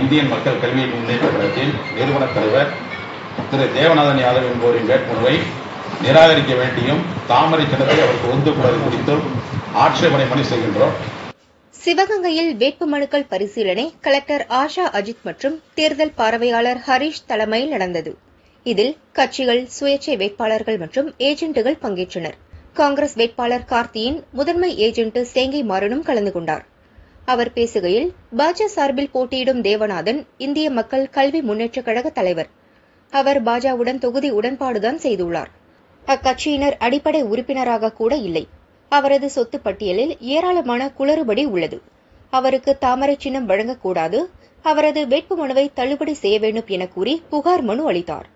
Indian மக்கள் கல்வி முன்னேற்ற கழகத்தின் நிறுவன தலைவர் திரு தேவநாதன் யாதவ் என்பவரின் வேட்புமனுவை நிராகரிக்க வேண்டியும் தாமரை சின்னத்தை அவருக்கு ஒதுக்கூடாது குறித்தும் ஆட்சேபனை மனு செய்கின்றோம். சிவகங்கையில் வேட்புமனுக்கள் பரிசீலனை கலெக்டர் ஆஷா அஜித் மற்றும் தேர்தல் பார்வையாளர் ஹரீஷ் தலைமையில் நடந்தது. இதில் கட்சிகள் சுயேட்சை வேட்பாளர்கள் மற்றும் ஏஜென்ட்டுகள் பங்கேற்றனர். காங்கிரஸ் வேட்பாளர் கார்த்தியின் முதன்மை ஏஜென்ட் சேங்கை மாறனும் கலந்து கொண்டார். அவர் பேசுகையில் பாஜ சார்பில் போட்டியிடும் தேவநாதன் இந்திய மக்கள் கல்வி முன்னேற்றக் கழக தலைவர். அவர் பாஜவுடன் தொகுதி உடன்பாடுதான் செய்துள்ளார். அக்கட்சியினர் அடிப்படை உறுப்பினராக கூட இல்லை. அவரது சொத்து பட்டியலில் ஏராளமான குளறுபடி உள்ளது. அவருக்கு தாமரை சின்னம் வழங்கக்கூடாது. அவரது வேட்புமனுவை தள்ளுபடி செய்ய வேண்டும் என கூறி புகார் மனு அளித்தார்.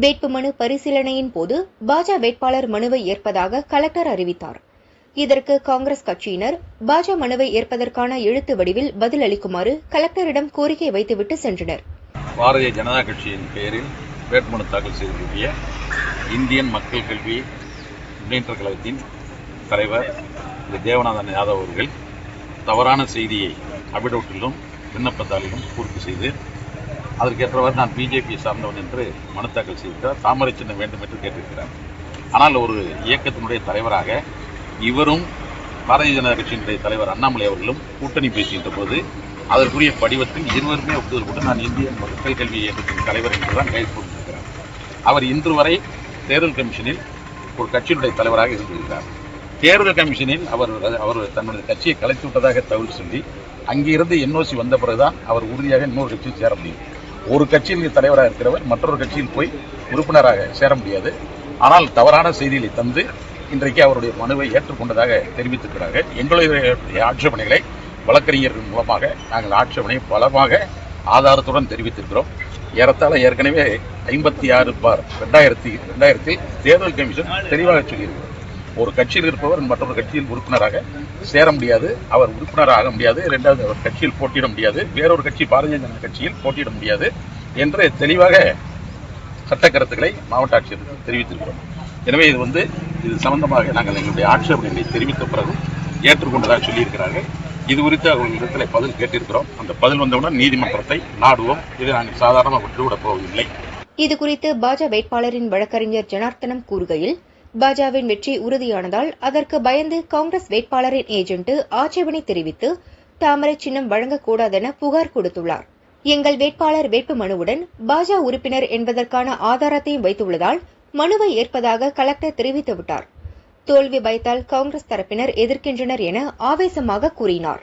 வேட்புமனு பரிசீலனையின் போது பாஜ வேட்பாளர் மனுவை ஏற்பதாக கலெக்டர் அறிவித்தார். இதற்கு காங்கிரஸ் கட்சியினர் பாஜ மனுவை ஏற்பதற்கான எழுத்து வடிவில் பதில் அளிக்குமாறு கலெக்டரிடம் கோரிக்கை வைத்துவிட்டு சென்றனர். பாரதிய ஜனதா கட்சியின் பெயரில் வேட்புமனு தாக்கல் செய்திருக்கிய இந்தியன் மக்கள் கல்வி முன்னேற்ற கழகத்தின் தலைவர் திரு. தேவநாதன் யாதவ் அவர்கள் தவறான செய்தியை அபிடவுட்டிலும் விண்ணப்பத்தாளிலும் பூர்த்தி செய்து அதற்கேற்றவாறு நான் பிஜேபி சார்ந்தவன் என்று மனு தாக்கல் செய்திருக்கிறார் தாமரை சின்னம் வேண்டும் என்று கேட்டிருக்கிறார். ஆனால் ஒரு இயக்கத்தினுடைய தலைவராக இவரும் பாரதிய ஜனதா கட்சியினுடைய தலைவர் அண்ணாமலை அவர்களும் கூட்டணி பேசுகின்ற போது அதற்குரிய படிவத்தில் இருவருமே ஒப்புதல் கொண்டு நான் இந்திய மக்கள் கல்வி இயக்கத்தின் தலைவர் என்றுதான் கைது போட்டிருக்கிறார். அவர் இன்று வரை தேர்தல் கமிஷனில் ஒரு கட்சியினுடைய தலைவராக இருந்திருக்கிறார். தேர்தல் கமிஷனில் அவர் அவர் தன்னுடைய கட்சியை கலைத்து விட்டதாக தகவல் சொல்லி அங்கிருந்து என்ஓசி வந்த பிறகுதான் அவர் உறுதியாக இன்னொரு கட்சியில் சேர முடியும். ஒரு கட்சியில் தலைவராக இருக்கிறவர் மற்றொரு கட்சியில் போய் உறுப்பினராக சேர முடியாது. ஆனால் தவறான செய்திகளை தந்து இன்றைக்கு அவருடைய மனுவை ஏற்றுக்கொண்டதாக தெரிவித்திருக்கிறார்கள். எங்களுடைய ஆட்சேபனைகளை வழக்கறிஞர்கள் மூலமாக நாங்கள் ஆட்சேபனை பலமாக ஆதாரத்துடன் தெரிவித்திருக்கிறோம். ஏறத்தாழ ஏற்கனவே ஐம்பத்தி ஆறு பார் ரெண்டாயிரத்தி ரெண்டாயிரத்தில் தேர்தல் கமிஷன் தெளிவாக சொல்லியிருக்கிறது. ஒரு கட்சியில் இருப்பவர் மற்றொரு கட்சியில் உறுப்பினராக சேர முடியாது அவர் உறுப்பினராக முடியாது இரண்டாவது அவர் கட்சியில் போட்டியிட முடியாது வேறொரு கட்சி பாரதிய ஜனதா கட்சியில் போட்டியிட முடியாது என்று தெளிவாக சட்ட கருத்துக்களை மாவட்ட ஆட்சியர் தெரிவித்திருக்கிறோம். எனவே இது வந்து இது சம்பந்தமாக நாங்கள் எங்களுடைய ஆட்சேபனைகளை தெரிவித்த பிறகு ஏற்றுக்கொண்டதாக சொல்லியிருக்கிறார்கள். இது குறித்து அவர்களிடத்தில் பதில் கேட்டிருக்கிறோம். அந்த பதில் வந்தவுடன் நீதிமன்றத்தை நாடுவோம். இதை நாங்கள் சாதாரணமாக விட்டுவிடப் போவதில்லை. இதுகுறித்து பாஜ வேட்பாளரின் வழக்கறிஞர் ஜனார்த்தனம் கூறுகையில் பாஜவின் வெற்றி உறுதியானதால் அதற்கு பயந்து காங்கிரஸ் வேட்பாளரின் ஏஜென்ட் ஆட்சேபனை தெரிவித்து தாமரை சின்னம் வழங்கக்கூடாதென புகார் கொடுத்துள்ளார். எங்கள் வேட்பாளர் வேட்பு மனுவுடன் பாஜ உறுப்பினர் என்பதற்கான ஆதாரத்தையும் வைத்துள்ளதால் மனுவை ஏற்பதாக கலெக்டர் தெரிவித்துவிட்டார். தோல்வி பயத்தால் காங்கிரஸ் தரப்பினர் எதிர்க்கின்றனர் என ஆவேசமாக கூறினார்.